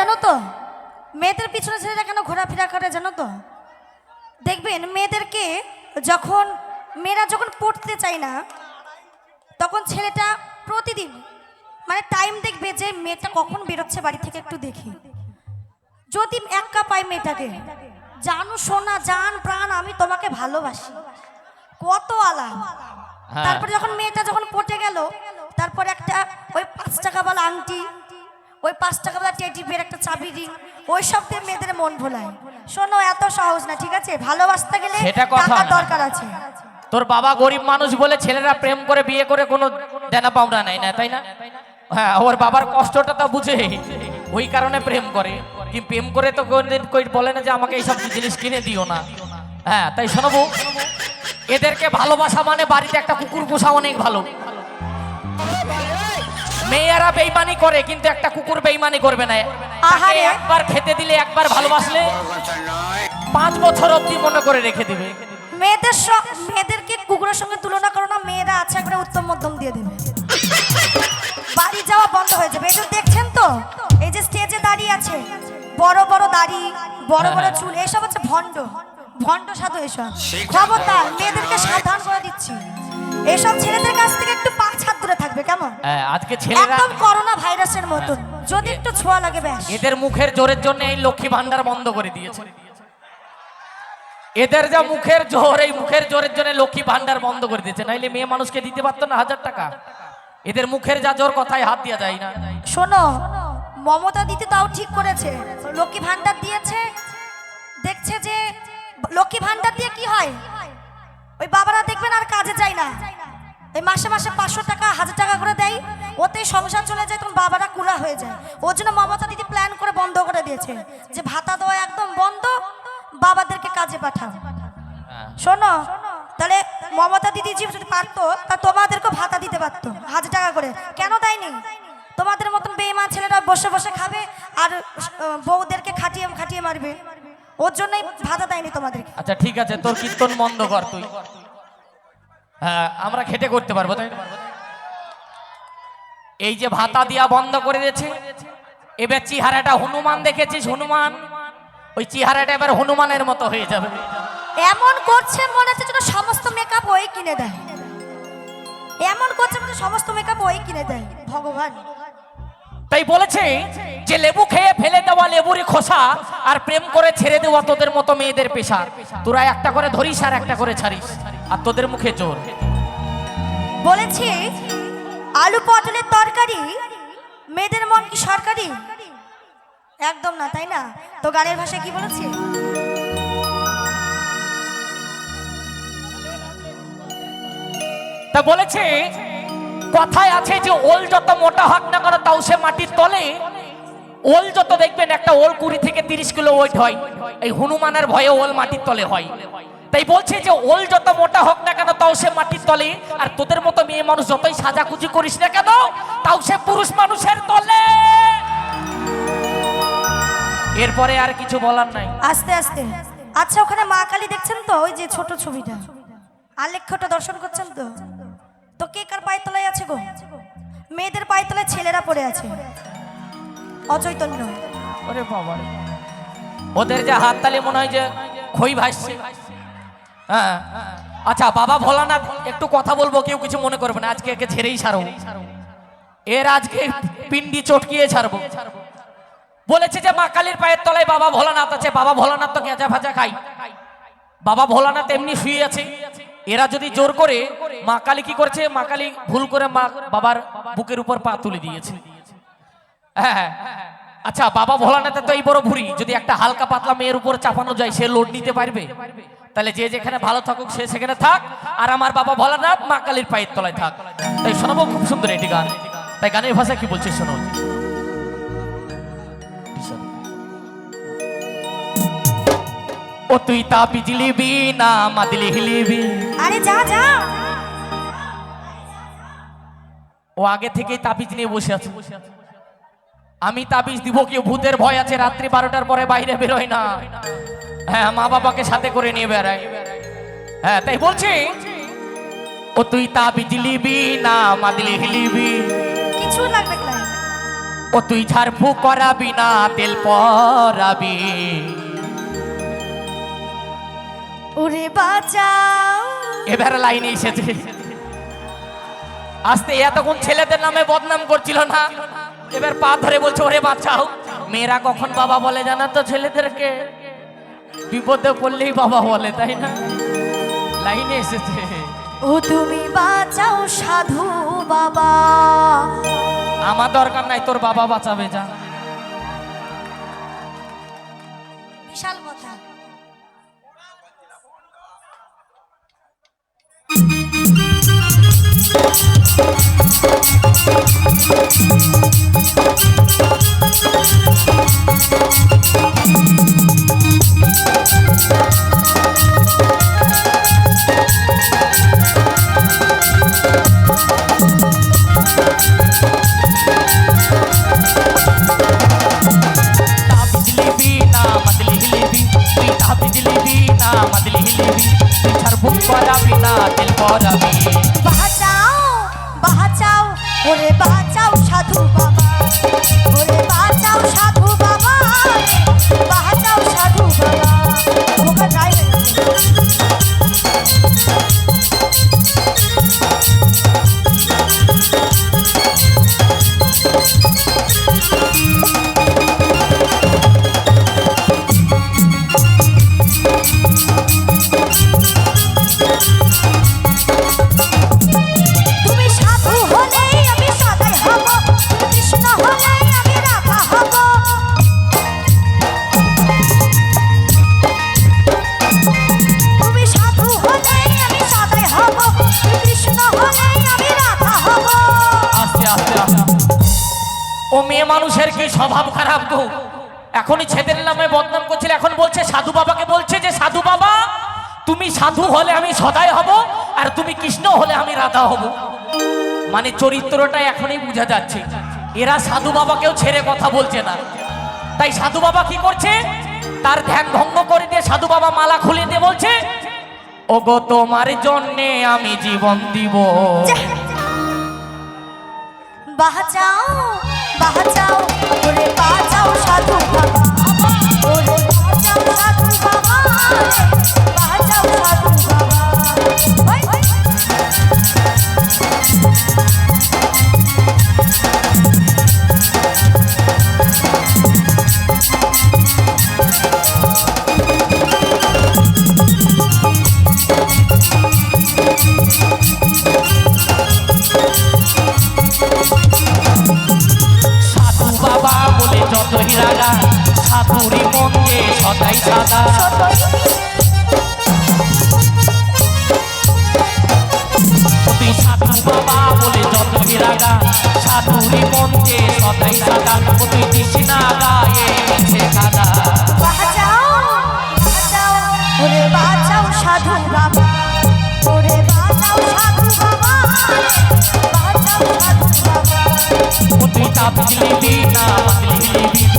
জানো তো? মেয়েদের পিছনে ছেলেরা কেন ঘোরাফেরা করে জানো তো? দেখবেন মেয়েদেরকে যখন মেয়েরা যখন পড়তে চায় না তখন ছেলেটা প্রতিদিন মানে টাইম দেখবে যে মেয়েটা কখন বেরোচ্ছে বাড়ি থেকে একটু দেখি। যদি একা পায় মেয়েটাকে জানো সোনা জান প্রাণ আমি তোমাকে ভালোবাসি। কত আলা হ্যাঁ। তারপরে যখন মেয়েটা যখন পটে গেল তারপর একটা ওই পাঁচ টাকা টাকাওয়ালা আংটি ওই পাঁচ টাকা টাকাওয়ালা টেডি বের একটা চাবি রিং ওই সব দিয়ে মেয়েদের মন ভোলায়। শোনো এত সহজ না ঠিক আছে? ভালোবাসতে গেলে টাকার দরকার আছে। তোর বাবা গরিব মানুষ বলে ছেলেরা প্রেম করে বিয়ে করে কোনো দেনা পাওনা নেয় না তাই না? হ্যাঁ ওর বাবার কষ্টটা তো বুঝে। ওই কারণে প্রেম করে। কি প্রেম করে তো কোনদিন কই বলে না যে আমাকে এইসব জিনিস কিনে দিও না। হ্যাঁ তাই শোনবো এদেরকে ভালোবাসা মানে বাড়িতে একটা কুকুর পোষা অনেক ভালো। মেয়েরা বেইমানি করে কিন্তু একটা কুকুর বেইমানি করবে না। তাকে আহারে। একবার খেতে দিলে একবার ভালোবাসলে পাঁচ বছর অবধি মনে করে রেখে দিবে। মেয়েদের মেয়েদেরকে কুকুরের সঙ্গে তুলনা করো না মেয়েরা আছে একবারে উত্তম মধ্যম দিয়ে দেবে। বাড়ি যাওয়া বন্ধ হয়ে যাবে। যে দেখছেন তো? এই যে স্টেজে দাঁড়িয়ে আছে। বড় বড় দাড়ি বড় বড় হ্যাঁ। চুল এসব হচ্ছে ভণ্ড। ভণ্ড সাধু এসব। খবরদার মেয়েদেরকে সাবধান করে দিচ্ছি। এসব ছেলেদের কাছ থেকে একটু পাঁচ হাত দূরে থাকবে কেমন? হ্যাঁ, আজকে ছেলেরা একদম করোনা ভাইরাসের মতন। যদি একটু ছোঁয়া লাগে ব্যাস। এদের মুখের জোরের জন্য এই লক্ষ্মী ভান্ডার বন্ধ করে দিয়েছে। এদের যা মুখের জোর এই মুখের জোরের জন্য লক্ষ্মী ভান্ডার বন্ধ করে দিয়েছে। নাইলে মেয়ে মানুষকে দিতে পারতো না হাজার টাকা। এদের মুখের যা জোর কথায় হাত দেওয়া যায় না। শোনো মমতা দিতে তাও ঠিক করেছে। লক্ষ্মী ভান্ডার দিয়েছে দেখছে যে লক্ষ্মী ভান্ডার দিয়ে কি হয়? ওই বাবারা দেখবেন আর কাজে যায় না। এই মাসে মাসে পাঁচশো টাকা, হাজার টাকা করে দেয়। ওতেই সংসার চলে যায়, তখন বাবারা কুলা হয়ে যায়। ওর জন্য মমতা দিদি প্ল্যান করে বন্ধ করে দিয়েছে। যে ভাতা দেওয়া একদম বন্ধ, বাবাদেরকে কাজে পাঠাও। শোনো, তাহলে মমতা দিদি জি যদি পারতো, তা তোমাদেরকে ভাতা দিতে পারতো, হাজার টাকা করে। কেন দেয়নি? তোমাদের মতন বেইমান ছেলেরা বসে বসে খাবে, আর বউদেরকে খাটিয়ে খাটিয়ে মারবে। ওর জন্যই ভাতা দেয়নি তোমাদেরকে আচ্ছা ঠিক আছে তোর কীর্তন বন্ধ কর তুই। হ্যাঁ আমরা খেটে করতে পারব তাই এই যে ভাতা দিয়া বন্ধ করে দিয়েছে এবার চেহারাটা হনুমান দেখেছিস হনুমান? ওই চেহারাটা এবার হনুমানের মতো হয়ে যাবে। এমন করছে মনে হচ্ছে যেন সমস্ত মেকআপ ওই কিনে দেয়। এমন করছে মনে সমস্ত মেকআপ ওই কিনে দেয় ভগবান। তাই বলেছে যে লেবু খেয়ে ফেলে দেওয়া লেবুরই খোসা আর প্রেম করে ছেড়ে দেওয়া তোদের মতো মেয়েদের পেশা। তোরা একটা করে ধরিস আর একটা করে ছাড়িস আর তোদের মুখে জোর। বলেছি আলু পটলের তরকারি মেয়েদের মন কি সরকারি? একদম না তাই না? তো গানের ভাষায় কি বলেছি? তা বলেছে কথায় আছে যে ওল যত মোটা হোক না কেন, তাও সে মাটির তলে। ওল যত দেখবেন, একটা ওল কুড়ি থেকে তিরিশ কিলো ওয়েট হয়। এই হনুমানের ভয়ে ওল মাটির তলে হয়। তাই বলছে যে ওল যত মোটা হোক না কেন, তাও সে মাটির তলে। আর তোদের মতো মেয়ে মানুষ যতই সাজাকুচি করিস না কেন, তাও সে পুরুষ মানুষের তলে। এরপরে আর কিছু বলার নাই। আস্তে আস্তে। আচ্ছা ওখানে মা কালী দেখছেন তো? ওই যে ছোট ছবিটা। আলেখ্যটা দর্শন করছেন তো? তো কে কার পায়ের তলায় আছে গো? মেয়েদের পায়ের তলায় ছেলেরা পড়ে আছে। অচৈতন্য। ওরে বাবা ওদের যে হাততালি মনে হয় যে খই ভাসছে। হ্যাঁ। আচ্ছা বাবা ভোলানাথ, একটু কথা বলব, কেউ কিছু মনে করবে না। আজকে একে ছেড়েই ছাড়বো। এর আজকে পিন্ডি চটকিয়ে ছাড়বো। বলেছে যে মা কালীর পায়ের তলায় বাবা ভোলানাথ আছে। বাবা ভোলানাথ তো গেঁজা ভাজা খাই বাবা ভোলানাথ এমনি শুয়ে আছে। এরা যদি জোর করে, মা কালী কি করছে? মা কালী ভুল করে মা বাবার বুকের উপর পা তুলে দিয়েছে। হ্যাঁ হ্যাঁ। আচ্ছা বাবা ভোলানাথের তো এই বড় ভুরি যদি একটা হালকা পাতলা মেয়ের উপর চাপানো যায়, সে লোড নিতে পারবে? তাহলে যে যেখানে ভালো থাকুক, সে সেখানে থাক। আর আমার বাবা ভোলানাথ মা কালীর পায়ের তলায় থাক। তাই শোনাবো খুব সুন্দর এটি গান। তাই গানের ভাষা কি বলছে শোনো ও তুই তা বিজলিবি না মাদিলি হিলিবি আরে যা যা। ও আগে থেকেই তাবিজ নিয়ে বসে আছে। আমি তাবিজ দিব কি ভূতের ভয় আছে রাত্রি বারোটার পরে বাইরে বেরোয় না। হ্যাঁ মা বাবাকে সাথে করে নিয়ে বেড়ায়। হ্যাঁ তাই বলছি। ও তুই তাবিজ লিবি না মাদিলি হিলিবি কিছু লাগবে ও তুই ঝাড়ফু করাবি না তেল পরাবি। ওরে বাঁচাও। এবার লাইনে এসেছে। আস্তে এতক্ষণ ছেলেদের নামে বদনাম করছিল না? এবার পা ধরে বলছে ওরে বাঁচাও। মেয়েরা কখন বাবা বলে জানা তো ছেলেদেরকে? বিপদে পড়লেই বাবা বলে তাই না? লাইনে এসেছে। ও তুমি বাঁচাও সাধু বাবা। আমার দরকার নাই তোর বাবা বাঁচাবে যা। তা বিজলি বি না ওরে বাঁচাও সাধু বাবা। ওরে বাঁচাও সাধু বাবা। কি স্বভাব খারাপ গো? এখনই ছেদের নামে বদনাম করছিল, এখন বলছে সাধু বাবাকে বলছে যে, সাধু বাবা, তুমি সাধু হলে আমি সদায় হব আর তুমি কৃষ্ণ হলে আমি রাধা হব। মানে চরিত্রটা এখনই বোঝা যাচ্ছে। এরা সাধু বাবাকেও ছেড়ে কথা বলছে না। তাই সাধু বাবা কি করছে? তার ধ্যান ভঙ্গ করে দিয়ে সাধু বাবা মালা খুলে দিয়ে বলছে, ওগো, তোমার জন্যে আমি জীবন দিব। বাঁচাও। ওরে বাঁচাও যতই রাগা সাধুরি মন্দিরে সদাই সাদা। তুই সাধু বাবা বলে যতই রাগা সাধুরি মন্দে সদাই ও তুই তা বিজলি